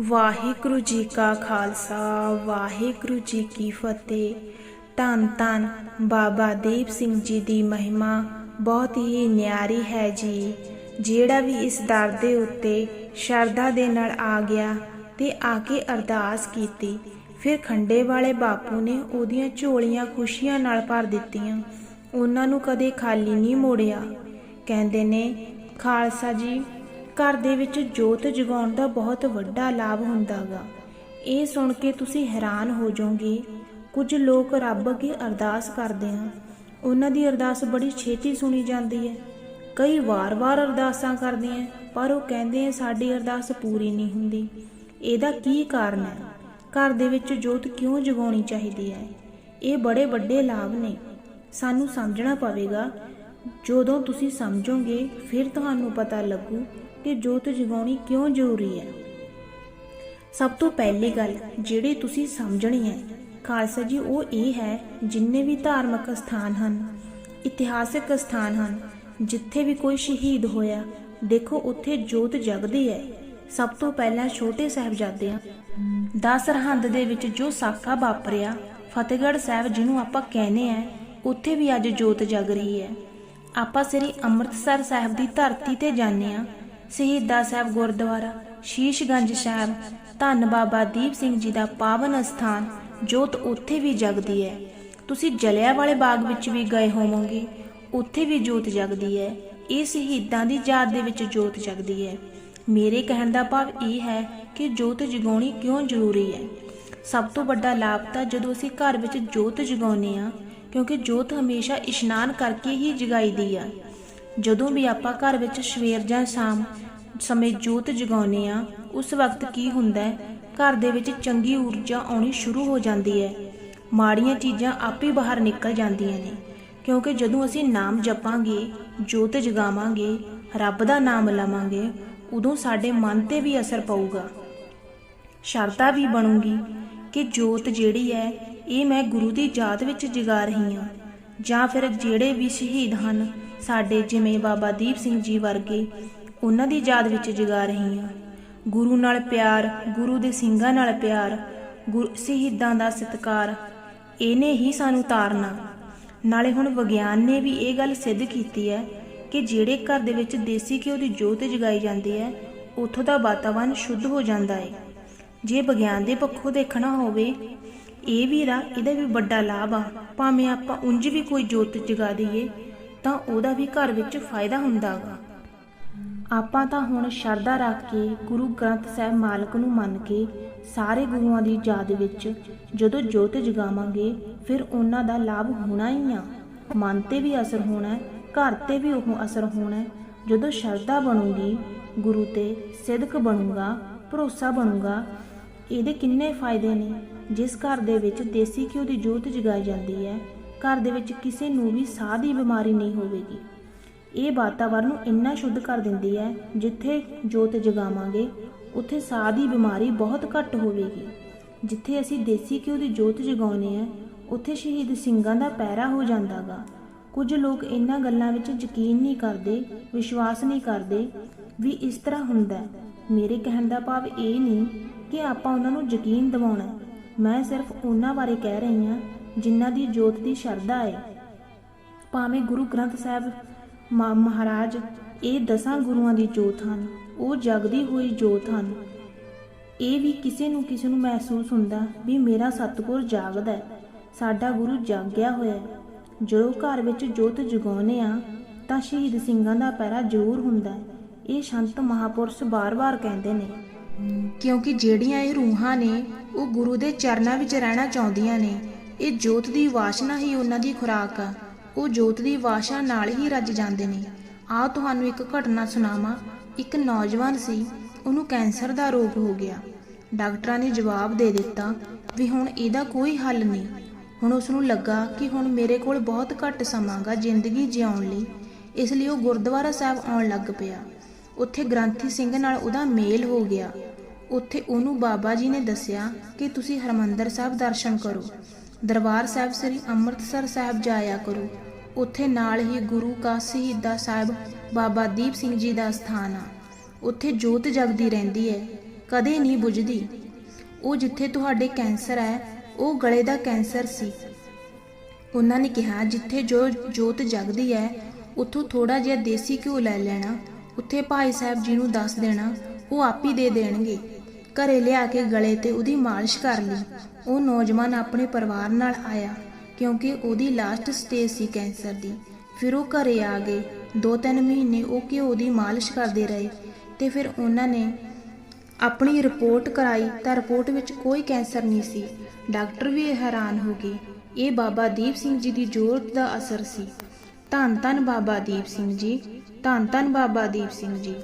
ਵਾਹਿਗੁਰੂ ਜੀ ਕਾ ਖਾਲਸਾ, ਵਾਹਿਗੁਰੂ ਜੀ ਕੀ ਫਤਿਹ। ਧੰਨ ਧੰਨ ਬਾਬਾ ਦੀਪ ਸਿੰਘ ਜੀ ਦੀ ਮਹਿਮਾ ਬਹੁਤ ਹੀ ਨਿਆਰੀ ਹੈ ਜੀ, ਜਿਹੜਾ ਵੀ ਇਸ ਦਰ ਦੇ ਉੱਤੇ ਸ਼ਰਧਾ ਦੇ ਨਾਲ ਆ ਗਿਆ ਤੇ ਆ ਕੇ ਅਰਦਾਸ ਕੀਤੀ, ਫਿਰ ਖੰਡੇ ਵਾਲੇ ਬਾਪੂ ਨੇ ਉਹਦੀਆਂ ਝੋਲੀਆਂ ਖੁਸ਼ੀਆਂ ਨਾਲ ਭਰ ਦਿੱਤੀਆਂ, ਉਹਨਾਂ ਨੂੰ ਕਦੇ ਖਾਲੀ ਨਹੀਂ ਮੋੜਿਆ। ਕਹਿੰਦੇ ਨੇ, ਖਾਲਸਾ ਜੀ ਘਰ ਦੇ ਵਿੱਚ ਜੋਤ ਜਗਾਉਣ ਦਾ ਬਹੁਤ ਵੱਡਾ ਲਾਭ ਹੁੰਦਾਗਾ। ਇਹ ਸੁਣ ਕੇ ਤੁਸੀਂ ਹੈਰਾਨ ਹੋ ਜਾਓਗੇ। ਕੁਝ ਲੋਕ ਰੱਬ ਅੱਗੇ ਅਰਦਾਸ ਕਰਦੇ ਹਨ ਉਹਨਾਂ ਦੀ ਅਰਦਾਸ ਬੜੀ ਛੇਤੀ ਸੁਣੀ ਜਾਂਦੀ ਹੈ। ਕਈ ਵਾਰ-ਵਾਰ ਅਰਦਾਸਾਂ ਕਰਦੇ ਆ, ਪਰ ਉਹ ਕਹਿੰਦੇ ਆ, ਸਾਡੀ ਅਰਦਾਸ ਪੂਰੀ ਨਹੀਂ ਹੁੰਦੀ। ਇਹਦਾ ਕੀ ਕਾਰਨ ਹੈ? ਘਰ ਦੇ ਵਿੱਚ ਜੋਤ ਕਿਉਂ ਜਗਾਉਣੀ ਚਾਹੀਦੀ ਹੈ? ਇਹ ਬੜੇ ਵੱਡੇ ਲਾਭ ਨੇ। ਸਾਨੂੰ ਸਮਝਣਾ ਪਵੇਗਾ। ਜਦੋਂ ਤੁਸੀਂ ਸਮਝੋਗੇ, ਫਿਰ ਤੁਹਾਨੂੰ ਪਤਾ ਲੱਗੂ ਕਿ ਜੋਤ ਜਗਾਉਣੀ ਕਿਉਂ ਜ਼ਰੂਰੀ ਹੈ? ਸਭ ਤੋਂ ਪਹਿਲੀ ਗੱਲ ਜਿਹੜੀ ਤੁਸੀਂ ਸਮਝਣੀ ਹੈ, ਖਾਲਸਾ ਜੀ, ਉਹ ਇਹ ਹੈ, ਜਿੰਨੇ ਵੀ ਧਾਰਮਿਕ ਸਥਾਨ ਹਨ, ਇਤਿਹਾਸਿਕ ਸਥਾਨ ਹਨ, ਜਿੱਥੇ ਵੀ ਕੋਈ ਸ਼ਹੀਦ ਹੋਇਆ, ਦੇਖੋ ਉੱਥੇ ਜੋਤ ਜਗਦੀ ਹੈ। ਸਭ ਤੋਂ ਪਹਿਲਾਂ ਛੋਟੇ ਸਾਹਿਬਜ਼ਾਦਿਆਂ ਦਾ ਸਰਹੰਦ ਦੇ ਵਿੱਚ ਜੋ ਸਾਕਾ ਵਾਪਰਿਆ, ਫਤਿਹਗੜ੍ਹ ਸਾਹਿਬ ਜਿਹਨੂੰ ਆਪਾਂ ਕਹਿੰਦੇ ਆ ਉੱਥੇ ਵੀ ਅੱਜ ਜੋਤ ਜਗ ਰਹੀ ਹੈ। ਆਪਾਂ ਸ੍ਰੀ ਅੰਮ੍ਰਿਤਸਰ ਸਾਹਿਬ ਦੀ ਧਰਤੀ ਤੇ ਜਾਂਦੇ ਆ ਸ਼ਹੀਦਾਂ ਸਾਹਿਬ ਗੁਰਦੁਆਰਾ, ਸ਼ੀਸ਼ਗੰਜ ਸਾਹਿਬ, ਧੰਨ ਬਾਬਾ ਦੀਪ ਸਿੰਘ ਜੀ ਦਾ ਪਾਵਨ ਅਸਥਾਨ, ਜੋਤ ਉੱਥੇ ਵੀ ਜਗਦੀ ਹੈ। ਤੁਸੀਂ ਜਲਿਆਂ ਵਾਲੇ ਬਾਗ ਵਿੱਚ ਵੀ ਗਏ ਹੋਵੋਗੇ, ਉੱਥੇ ਵੀ ਜੋਤ ਜਗਦੀ ਹੈ। ਇਹ ਸ਼ਹੀਦਾਂ ਦੀ ਯਾਦ ਦੇ ਵਿੱਚ ਜੋਤ ਜਗਦੀ ਹੈ। ਮੇਰੇ ਕਹਿਣ ਦਾ ਭਾਵ ਇਹ ਹੈ ਕਿ ਜੋਤ ਜਗਾਉਣੀ ਕਿਉਂ ਜ਼ਰੂਰੀ ਹੈ? ਸਭ ਤੋਂ ਵੱਡਾ ਲਾਭ ਤਾਂ ਜਦੋਂ ਅਸੀਂ ਘਰ ਵਿੱਚ ਜੋਤ ਜਗਾਉਂਦੇ ਆ ਕਿਉਂਕਿ ਜੋਤ ਹਮੇਸ਼ਾ ਇਸ਼ਨਾਨ ਕਰਕੇ ਹੀ ਜਗਾਈਦੀ ਆ। ਜਦੋਂ ਵੀ ਆਪਾਂ ਘਰ ਵਿੱਚ ਸਵੇਰ ਜਾਂ ਸ਼ਾਮ ਸਮੇਂ ਜੋਤ ਜਗਾਉਂਦੇ ਆ ਉਸ ਵਕਤ ਕੀ ਹੁੰਦਾ ਹੈ? ਘਰ ਦੇ ਵਿੱਚ ਚੰਗੀ ਊਰਜਾ ਆਉਣੀ ਸ਼ੁਰੂ ਹੋ ਜਾਂਦੀ ਹੈ। ਮਾੜੀਆਂ ਚੀਜ਼ਾਂ ਆਪੇ ਬਾਹਰ ਨਿਕਲ ਜਾਂਦੀਆਂ ਨੇ। ਕਿਉਂਕਿ ਜਦੋਂ ਅਸੀਂ ਨਾਮ ਜਪਾਂਗੇ, ਜੋਤ ਜਗਾਵਾਂਗੇ, ਰੱਬ ਦਾ ਨਾਮ ਲਵਾਂਗੇ, ਉਦੋਂ ਸਾਡੇ ਮਨ ਤੇ ਵੀ ਅਸਰ ਪਊਗਾ। ਸ਼ਰਧਾ ਵੀ ਬਣੂਗੀ ਕਿ ਜੋਤ ਜਿਹੜੀ ਹੈ, ਇਹ ਮੈਂ ਗੁਰੂ ਦੀ ਯਾਦ ਵਿੱਚ ਜਗਾ ਰਹੀ ਹਾਂ। ਜਾਂ ਫਿਰ ਜਿਹੜੇ ਵੀ ਸ਼ਹੀਦ ਹਨ ਸਾਡੇ ਜਿਵੇਂ ਬਾਬਾ ਦੀਪ ਸਿੰਘ ਜੀ ਵਰਗੇ ਉਹਨਾਂ ਦੀ ਯਾਦ ਵਿੱਚ ਜਗਾ ਰਹੀ ਹਾਂ। ਗੁਰੂ ਨਾਲ ਪਿਆਰ, ਗੁਰੂ ਦੇ ਸਿੰਘਾਂ ਨਾਲ ਪਿਆਰ ਸ਼ਹੀਦਾਂ ਦਾ ਸਤਿਕਾਰ, ਇਹਨੇ ਹੀ ਸਾਨੂੰ ਤਾਰਨਾ। ਨਾਲੇ ਹੁਣ ਵਿਗਿਆਨ ਨੇ ਵੀ ਇਹ ਗੱਲ ਸਿੱਧ ਕੀਤੀ ਹੈ ਕਿ ਜਿਹੜੇ ਘਰ ਦੇ ਵਿੱਚ ਦੇਸੀ ਘਿਓ ਦੀ ਜੋਤ ਜਗਾਈ ਜਾਂਦੀ ਹੈ, ਉੱਥੋਂ ਦਾ ਵਾਤਾਵਰਣ ਸ਼ੁੱਧ ਹੋ ਜਾਂਦਾ ਹੈ। ਜੇ ਵਿਗਿਆਨ ਦੇ ਪੱਖੋਂ ਦੇਖਣਾ ਹੋਵੇ, ਇਹ ਵੀ ਰਾ ਇਹਦਾ ਵੀ ਵੱਡਾ ਲਾਭ ਆ। ਭਾਵੇਂ ਆਪਾਂ ਉਂਝ ਵੀ ਕੋਈ ਜੋਤ ਜਗਾ ਦਈਏ ਤਾਂ ਉਹਦਾ ਵੀ ਘਰ ਵਿੱਚ ਫਾਇਦਾ ਹੁੰਦਾਗਾ ਆਪਾਂ ਤਾਂ ਹੁਣ ਸ਼ਰਧਾ ਰੱਖ ਕੇ ਗੁਰੂ ਗ੍ਰੰਥ ਸਾਹਿਬ ਮਾਲਕ ਨੂੰ ਮੰਨ ਕੇ ਸਾਰੇ ਗੁਰੂਆਂ ਦੀ ਯਾਦ ਵਿੱਚ ਜਦੋਂ ਜੋਤ ਜਗਾਵਾਂਗੇ, ਫਿਰ ਉਹਨਾਂ ਦਾ ਲਾਭ ਹੋਣਾ ਹੀ ਆ। ਮਨ ਤੇ ਵੀ ਅਸਰ ਹੋਣਾ, ਘਰ ਤੇ ਵੀ ਉਹ ਅਸਰ ਹੋਣਾ। ਜਦੋਂ ਸ਼ਰਧਾ ਬਣੂਗੀ, ਗੁਰੂ ਤੇ ਸਿਦਕ ਬਣੂਗਾ, ਭਰੋਸਾ ਬਣੂਗਾ, ਇਹਦੇ ਕਿੰਨੇ ਫਾਇਦੇ ਨੇ। ਜਿਸ ਘਰ ਦੇ ਵਿੱਚ ਦੇਸੀ ਘਿਓ ਦੀ ਜੋਤ ਜਗਾਈ ਜਾਂਦੀ ਹੈ ਘਰ ਦੇ ਵਿੱਚ ਕਿਸੇ ਨੂੰ ਵੀ ਸਾਹ ਦੀ ਬਿਮਾਰੀ ਨਹੀਂ ਹੋਵੇਗੀ। ਇਹ ਵਾਤਾਵਰਨ ਨੂੰ ਇੰਨਾ ਸ਼ੁੱਧ ਕਰ ਦਿੰਦੀ ਹੈ, ਜਿੱਥੇ ਜੋਤ ਜਗਾਵਾਂਗੇ, ਉੱਥੇ ਸਾਹ ਦੀ ਬਿਮਾਰੀ ਬਹੁਤ ਘੱਟ ਹੋਵੇਗੀ। ਜਿੱਥੇ ਅਸੀਂ ਦੇਸੀ ਘਿਓ ਦੀ ਜੋਤ ਜਗਾਉਨੇ ਆ ਉੱਥੇ ਸ਼ਹੀਦ ਸਿੰਘਾਂ ਦਾ ਪੈਰਾ ਹੋ ਜਾਂਦਾਗਾ। ਕੁਝ ਲੋਕ ਇਹਨਾਂ ਗੱਲਾਂ ਵਿੱਚ ਯਕੀਨ ਨਹੀਂ ਕਰਦੇ, ਵਿਸ਼ਵਾਸ ਨਹੀਂ ਕਰਦੇ ਵੀ ਇਸ ਤਰ੍ਹਾਂ ਹੁੰਦਾ ਮੇਰੇ ਕਹਿਣ ਦਾ ਭਾਵ ਇਹ ਨਹੀਂ ਕਿ ਆਪਾਂ ਉਹਨਾਂ ਨੂੰ ਯਕੀਨ ਦਿਵਾਉਣਾ ਮੈਂ ਸਿਰਫ ਉਹਨਾਂ ਬਾਰੇ ਕਹਿ ਰਹੀ ਹਾਂ ਜਿਨ੍ਹਾਂ ਦੀ ਜੋਤ ਦੀ ਸ਼ਰਧਾ ਹੈ ਭਾਵੇਂ ਗੁਰੂ ਗ੍ਰੰਥ ਸਾਹਿਬ ਮਹਾਰਾਜ ਇਹ ਦਸਾਂ ਗੁਰੂਆਂ ਦੀ ਜੋਤ ਹਨ, ਉਹ ਜਗਦੀ ਹੋਈ ਜੋਤ ਹਨ। ਇਹ ਵੀ ਕਿਸੇ ਨੂੰ ਕਿਸੇ ਨੂੰ ਮਹਿਸੂਸ ਹੁੰਦਾ ਵੀ ਮੇਰਾ ਸਤਿਗੁਰ ਜਾਗਦਾ ਹੈ ਸਾਡਾ ਗੁਰੂ ਜਾਗਿਆ ਹੋਇਆ ਹੈ ਜਦੋਂ ਘਰ ਵਿੱਚ ਜੋਤ ਜਗਾਉਨੇ ਆ, ਤਾਂ ਸ਼ਹੀਦ ਸਿੰਘਾਂ ਦਾ ਪੈਰਾ ਜ਼ਰੂਰ ਹੁੰਦਾ ਹੈ ਇਹ ਸੰਤ ਮਹਾਪੁਰਸ਼ ਬਾਰ-ਬਾਰ ਕਹਿੰਦੇ ਨੇ। ਕਿਉਂਕਿ ਜਿਹੜੀਆਂ ਇਹ ਰੂਹਾਂ ਨੇ, ਉਹ ਗੁਰੂ ਦੇ ਚਰਨਾਂ ਵਿੱਚ ਰਹਿਣਾ ਚਾਹੁੰਦੀਆਂ ਨੇ। ਇਹ ਜੋਤ ਦੀ ਵਾਸ਼ਨਾ ਹੀ ਉਹਨਾਂ ਦੀ ਖੁਰਾਕ ਆ। ਉਹ ਜੋਤ ਦੀ ਵਾਸ਼ਨਾ ਨਾਲ ਹੀ ਰੱਜ ਜਾਂਦੇ ਨੇ। ਆ ਤੁਹਾਨੂੰ ਇੱਕ ਘਟਨਾ ਸੁਣਾਵਾਂ। ਇੱਕ ਨੌਜਵਾਨ ਸੀ, ਉਹਨੂੰ ਕੈਂਸਰ ਦਾ ਰੋਗ ਹੋ ਗਿਆ। ਡਾਕਟਰਾਂ ਨੇ ਜਵਾਬ ਦੇ ਦਿੱਤਾ ਵੀ ਹੁਣ ਇਹਦਾ ਕੋਈ ਹੱਲ ਨਹੀਂ। ਹੁਣ ਉਸ ਨੂੰ ਲੱਗਾ ਕਿ ਹੁਣ ਮੇਰੇ ਕੋਲ ਬਹੁਤ ਘੱਟ ਸਮਾਂਗਾ ਜ਼ਿੰਦਗੀ ਜਿਉਣ ਲਈ। ਇਸ ਲਈ ਉਹ ਗੁਰਦੁਆਰਾ ਸਾਹਿਬ ਆਉਣ ਲੱਗ ਪਿਆ। ਉੱਥੇ ਗ੍ਰੰਥੀ ਸਿੰਘ ਨਾਲ ਉਹਦਾ ਮੇਲ ਹੋ ਗਿਆ। ਉੱਥੇ ਉਹਨੂੰ ਬਾਬਾ ਜੀ ਨੇ ਦੱਸਿਆ ਕਿ ਤੁਸੀਂ ਹਰਮੰਦਰ ਸਾਹਿਬ ਦਰਸ਼ਨ ਕਰੋ। ਦਰਬਾਰ ਸਾਹਿਬ ਸ੍ਰੀ ਅੰਮ੍ਰਿਤਸਰ ਸਾਹਿਬ ਜਾਇਆ ਕਰੋ। ਉੱਥੇ ਨਾਲ ਹੀ ਗੁਰੂ ਕਾ ਸ਼ਹੀਦਾ ਸਾਹਿਬ ਬਾਬਾ ਦੀਪ ਸਿੰਘ ਜੀ ਦਾ ਸਥਾਨ ਆ। ਉੱਥੇ ਜੋਤ ਜਗਦੀ ਰਹਿੰਦੀ ਹੈ ਕਦੇ ਨਹੀਂ ਬੁਝਦੀ। ਉਹ ਜਿੱਥੇ ਤੁਹਾਡੇ ਕੈਂਸਰ ਹੈ ਉਹ ਗਲੇ ਦਾ ਕੈਂਸਰ ਸੀ। ਉਹਨਾਂ ਨੇ ਕਿਹਾ, ਜਿੱਥੇ ਜੋ ਜੋਤ ਜਗਦੀ ਹੈ ਉੱਥੋਂ ਥੋੜਾ ਜਿਹਾ ਦੇਸੀ ਘਿਓ ਲੈ ਲੈਣਾ। ਉੱਥੇ ਭਾਈ ਸਾਹਿਬ ਜੀ ਨੂੰ ਦੱਸ ਦੇਣਾ, ਉਹ ਆਪ ਹੀ ਦੇ ਦੇਣਗੇ। ਘਰੇ ਲਿਆ ਕੇ ਗਲੇ ਤੇ ਉਹਦੀ ਮਾਲਿਸ਼ ਕਰ ਲਈ। ਉਹ ਨੌਜਵਾਨ ਆਪਣੇ ਪਰਿਵਾਰ ਨਾਲ ਆਇਆ ਕਿਉਂਕਿ ਉਹਦੀ ਲਾਸਟ ਸਟੇਜ ਸੀ ਕੈਂਸਰ ਦੀ। ਫਿਰ ਉਹ ਘਰੇ ਆ ਗਏ। ਦੋ ਤਿੰਨ ਮਹੀਨੇ ਉਹ ਘਿਓ ਦੀ ਮਾਲਿਸ਼ ਕਰਦੇ ਰਹੇ ਤੇ ਫਿਰ ਉਹਨਾਂ ਨੇ ਆਪਣੀ ਰਿਪੋਰਟ ਕਰਾਈ ਤਾਂ ਰਿਪੋਰਟ ਵਿੱਚ ਕੋਈ ਕੈਂਸਰ ਨਹੀਂ ਸੀ। ਡਾਕਟਰ ਵੀ ਹੈਰਾਨ ਹੋ ਗਏ। ਇਹ ਬਾਬਾ ਦੀਪ ਸਿੰਘ ਜੀ ਦੀ ਜੋਤ ਦਾ ਅਸਰ ਸੀ। ਧੰਨ ਧੰਨ ਬਾਬਾ ਦੀਪ ਸਿੰਘ ਜੀ ਧੰਨ ਧੰਨ ਬਾਬਾ ਦੀਪ ਸਿੰਘ ਜੀ।